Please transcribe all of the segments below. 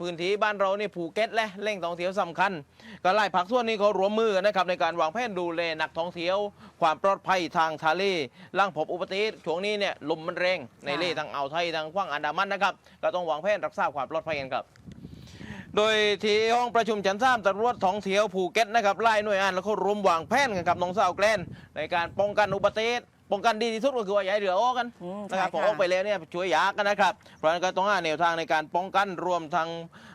พื้นที่บ้านเรานี่ภูเก็ตและแหล่งท่องเที่ยวสำคัญ ก็ไล่พักส่วนนี้เขารวมมือนะครับในการวางแผนดูแลนักท่องเที่ยว ความปลอดภัยทางทะเลล่างพบอุบัติเหตุช่วงนี้เนี่ยลมมันแรงในเล่ทางอ่าวไทยทางขว้างอันดามันนะครับก็ต้องวางแผนรักษาความปลอดภัยกันครับโดยที่ห้องประชุมชั้นสามตำรวจท่องเที่ยวภูเก็ตนะครับไล่หน่วยงานแล้วก็รวมวางแผนกันกับน้องสาวแกลนในการป้องกันอุบัติเหตุ ป้องกันดีที่สุดก็คือว่าอย่าให้เรือออกกันอืมนะครับพอใช่ออกไปแล้วเนี่ยช่วยยากันนะครับเพราะฉะนั้นก็ต้องหาแนวทางในการป้องกันรวมทั้ง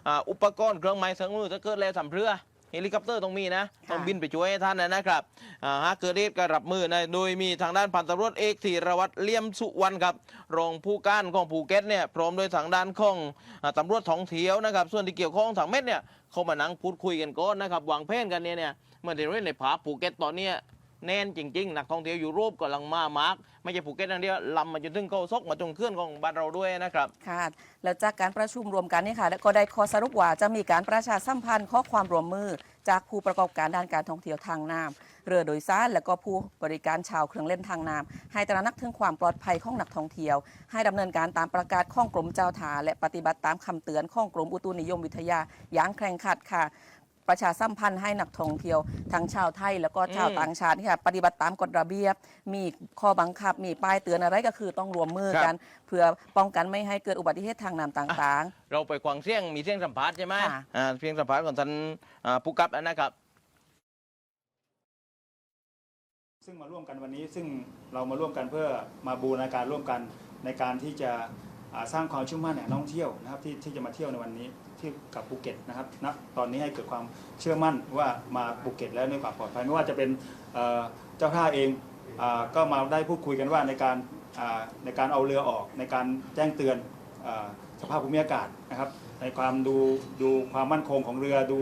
อ่าอุปกรณ์เครื่องไม้เครื่องมือถ้าเกิดแล้วทำเรือเฮลิคอปเตอร์ต้องมีนะต้องบินไปช่วยให้ท่านนะครับอ่าหากเกิดเหตุก็รับมือนะโดยมีทางด้านพันตำรวจเอกธีรวัตรเลี่ยมสุวรรณครับรองผู้การของภูเก็ตเนี่ยพร้อมโดยทางด้านของอ่าตำรวจท่องเที่ยวนะครับ ส่วนที่เกี่ยวข้องทางเม็ดเนี่ยเขามานั่งพูดคุยกันก่อนนะครับวางแผนกันเนี่ยเนี่ยเมื่อที่เราเห็นในผาภูเก็ตตอนเนี้ย แน่นจริงๆนักท่องเที่ยวยุโรปกำลังมามาก ไม่ใช่ภูเก็ตอย่างเดียวลำมาจนถึงเกาซกมาจงเคลื่อนของบ้านเราด้วยนะครับ ค่ะแล้วจากการประชุมรวมกันนี่ค่ะก็ได้ข้อสรุปว่าจะมีการประชาสัมพันธ์ข้อความร่วมมือ จากผู้ประกอบการด้านการท่องเที่ยวทางน้ำเรือโดยสารและก็ผู้บริการชาวเครื่องเล่นทางน้ำให้ตระหนักถึงความปลอดภัยของนักท่องเที่ยว ให้ดำเนินการตามประกาศข้องกรมเจ้าท่าและปฏิบัติตามคำเตือนข้องกรมอุตุนิยมวิทยาอย่างเคร่งครัดค่ะ ประชาสัมพันธ์ให้นักท่องเที่ยว ทั้งชาวไทยแล้วก็ชาวอืมต่างชาตินี่ค่ะปฏิบัติตามกฎระเบียบ มีข้อบังคับ มีป้ายเตือนอะไรก็คือต้องรวมมือกัน เพื่อป้องกันไม่ให้เกิดอุบัติเหตุทางน้ำต่างเราไปกวางเสียงมีเสียงสัมภาษณ์ใช่ไหมค่ะ อ่าเสียงสัมภาษณ์ของท่านอ่าผู้กับนะครับ ซึ่งมาร่วมกันวันนี้ซึ่งเรามาร่วมกันเพื่อมาบูรณาการร่วมกันในการที่จะอ่า สร้างความเชื่อมั่นแห่งนักท่องเที่ยวนะครับที่ที่จะมาเที่ยวในวันนี้ที่กับภูเก็ตนะครับณตอนนี้ให้เกิดความเชื่อมั่นว่ามาภูเก็ตแล้วในความปลอดภัยไม่ว่าจะเป็นเจ้าท่าเองอก็มาได้พูดคุยกันว่าในการในการเอาเรือออกในการแจ้งเตือนอสภาพภูมิอากาศนะครับในความดูดูความมั่นคงของเรือดู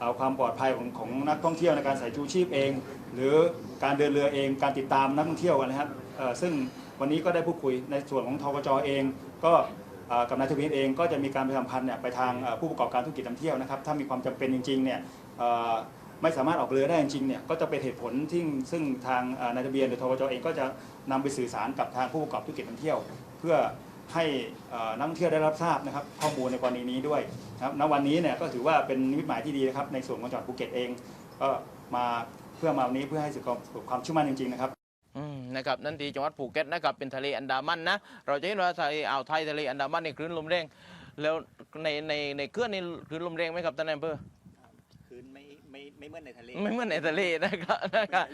อความปลอดภัยของของนักท่องเที่ยวในการใส่ชูชีพเอง หรือการเดินเรือเองการติดตามนักท่องเที่ยวนะครับ ซึ่งวันนี้ก็ได้พูดคุยในส่วนของทกจเอง ก็กับนายทวีนเองก็จะมีการประชาสัมพันธ์เนี่ยไปทางผู้ประกอบการธุรกิจท่องเที่ยวนะครับถ้ามีความจำเป็นจริงๆเนี่ยไม่สามารถออกเรือได้จริงเนี่ยก็จะเป็นเหตุผลที่ซึ่งทางนายทะเบียนหรือทกจเองก็จะนำไปสื่อสารกับทางผู้ประกอบธุรกิจท่องเที่ยว เพื่อให้นักท่องเที่ยวได้รับทราบนะครับข้อมูลในกรณีนี้ด้วยนะครับณวันนี้เนี่ยก็ถือว่าเป็นนิมิตหมายที่ดีนะครับในส่วนของจังหวัดภูเก็ตเองก็มาเพื่อมาวันนี้เพื่อให้สุดความความเชื่อมั่นจริงๆนะครับ นะครับนั่นที่จังหวัดภูเก็ตนะครับเป็นทะเลอันดามันนะเราจะเห็นว่าทะเลอ่าวไทยทะเลอันดามันในคลื่นลมแรงแล้วในในในเคลื่อนนี่คลื่นลมแรงไหมครับท่านนายอำเภอ คืนไม่ไม่ไม่เหมื่อนในทะเล ไม่เหมือนในทะเลนะครับนะครับ